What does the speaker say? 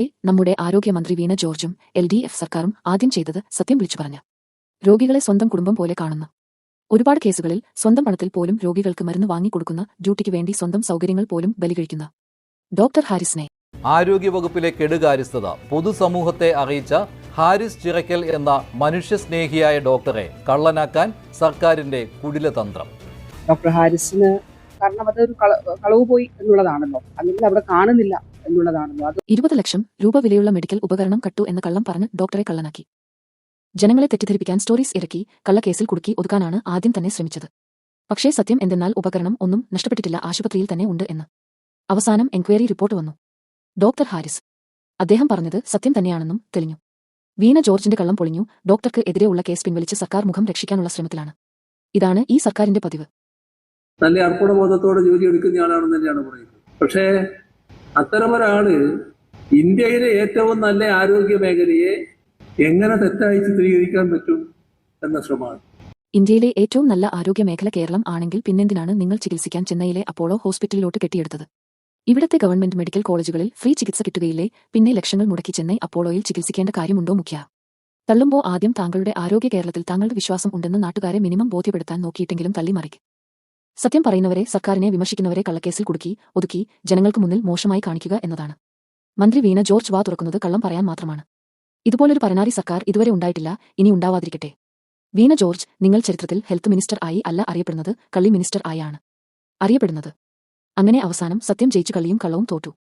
A, നമ്മുടെ ആരോഗ്യമന്ത്രി വീണ ജോർജും എൽ ഡി എഫ് സർക്കാരും ആദ്യം ചെയ്തത് സത്യം വിളിച്ചു പറഞ്ഞ. രോഗികളെ സ്വന്തം കുടുംബം പോലെ കാണുന്നു. ഒരുപാട് കേസുകളിൽ സ്വന്തം പണത്തിൽ പോലും രോഗികൾക്ക് മരുന്ന് വാങ്ങിക്കൊടുക്കുന്ന ഡ്യൂട്ടിക്ക് വേണ്ടി സ്വന്തം സൗകര്യങ്ങൾ പോലും ബലികഴിക്കുന്ന. ഡോക്ടർ ഹാരിസിനെ. ആരോഗ്യവകുപ്പിലെ കെടുകാര്യസ്ഥത പൊതുസമൂഹത്തെ അറിയിച്ച ഹാരിസ് ചിറക്കൽ എന്ന മനുഷ്യസ്നേഹിയായ ഡോക്ടറെ കള്ളനാക്കാൻ സർക്കാരിന്റെ കുടിലതന്ത്രം. ഡോക്ടർ ഹാരിസിന് കാരണം അതൊരു കള- കളവ് പോയി എന്നുള്ളതാണല്ലോ. അല്ലെങ്കിൽ അവിടെ കാണുന്നില്ല. എന്നുള്ളതാണല്ലോ. അത് ഇരുപത് ലക്ഷം രൂപ വിലയുള്ള മെഡിക്കൽ ഉപകരണം കട്ടു എന്ന കള്ളം പറഞ്ഞ് ഡോക്ടറെ കള്ളനാക്കി. ജനങ്ങളെ തെറ്റിദ്ധരിപ്പിക്കാൻ സ്റ്റോറീസ് ഇറക്കി കള്ളക്കേസിൽ കുടുക്കി ഒതുക്കാനാണ് ആദ്യം തന്നെ ശ്രമിച്ചത്. പക്ഷേ സത്യം എന്തെന്നാൽ ഉപകരണം ഒന്നും നഷ്ടപ്പെട്ടിട്ടില്ല ആശുപത്രിയിൽ തന്നെ ഉണ്ട് എന്ന്. അവസാനം എൻക്വയറി റിപ്പോർട്ട് വന്നു. ഡോക്ടർ ഹാരിസ്. അദ്ദേഹം പറഞ്ഞത് സത്യം തന്നെയാണെന്നും തെളിഞ്ഞു. വീണ ജോർജിന്റെ കള്ളം പൊളിഞ്ഞു ഡോക്ടർക്ക് എതിരെയുള്ള കേസ് പിൻവലിച്ച് സർക്കാർ മുഖം രക്ഷിക്കാനുള്ള ശ്രമത്തിലാണ്. ഇതാണ് ഈ സർക്കാരിന്റെ പതിവ്. നല്ല അർപ്പണബോധത്തോടെ ജോലി എടുക്കുന്ന ആളാണെന്ന് തന്നെയാണ് പറയുന്നത്. പക്ഷേ അത്തരമൊരാൾ ഇന്ത്യയിലെ ഏറ്റവും നല്ല ആരോഗ്യ മേഖലയെ എങ്ങനെ തെറ്റായി ചിത്രീകരിക്കാൻ പറ്റും എന്ന ശ്രമമാണ്. ഇന്ത്യയിലെ ഏറ്റവും നല്ല ആരോഗ്യ മേഖല കേരളം ആണെങ്കിൽ പിന്നെന്തിനാണ് നിങ്ങൾ ചികിത്സിക്കാൻ ചെന്നൈയിലെ അപ്പോളോ ഹോസ്പിറ്റലിലോട്ട് കെട്ടിയെടുത്തത്? ഇവിടത്തെ ഗവൺമെന്റ് മെഡിക്കൽ കോളേജുകളിൽ ഫ്രീ ചികിത്സ കിട്ടുകയില്ലേ? പിന്നെ ലക്ഷങ്ങൾ മുടക്കി ചെന്നൈ അപ്പോളോയിൽ ചികിത്സിക്കേണ്ട കാര്യമുണ്ടോ മുഖ്യ? തള്ളുമ്പോ ആദ്യം താങ്കളുടെ ആരോഗ്യ കേരളത്തിൽ താങ്കളുടെ വിശ്വാസം ഉണ്ടെന്ന് നാട്ടുകാരെ മിനിമം ബോധ്യപ്പെടുത്താൻ നോക്കിയിട്ടെങ്കിലും തള്ളിമറിക്കും. സത്യം പറയുന്നവരെ സർക്കാരിനെ വിമർശിക്കുന്നവരെ കള്ളക്കേസിൽ കുടുക്കി ഒതുക്കി ജനങ്ങൾക്ക് മുന്നിൽ മോശമായി കാണിക്കുക എന്നതാണ്. മന്ത്രി വീണ ജോർജ് വാ തുറക്കുന്നത് കള്ളം പറയാൻ മാത്രമാണ്. ഇതുപോലൊരു പരനാരി സർക്കാർ ഇതുവരെ ഉണ്ടായിട്ടില്ല ഇനി ഉണ്ടാവാതിരിക്കട്ടെ. വീണ ജോർജ് നിങ്ങൾ ചരിത്രത്തിൽ ഹെൽത്ത് മിനിസ്റ്റർ ആയി അല്ല അറിയപ്പെടുന്നത് കള്ളി മിനിസ്റ്റർ ആയാണ്. അറിയപ്പെടുന്നത്. അങ്ങനെ അവസാനം സത്യം ജയിച്ചു കള്ളിയും കള്ളവും തോറ്റു.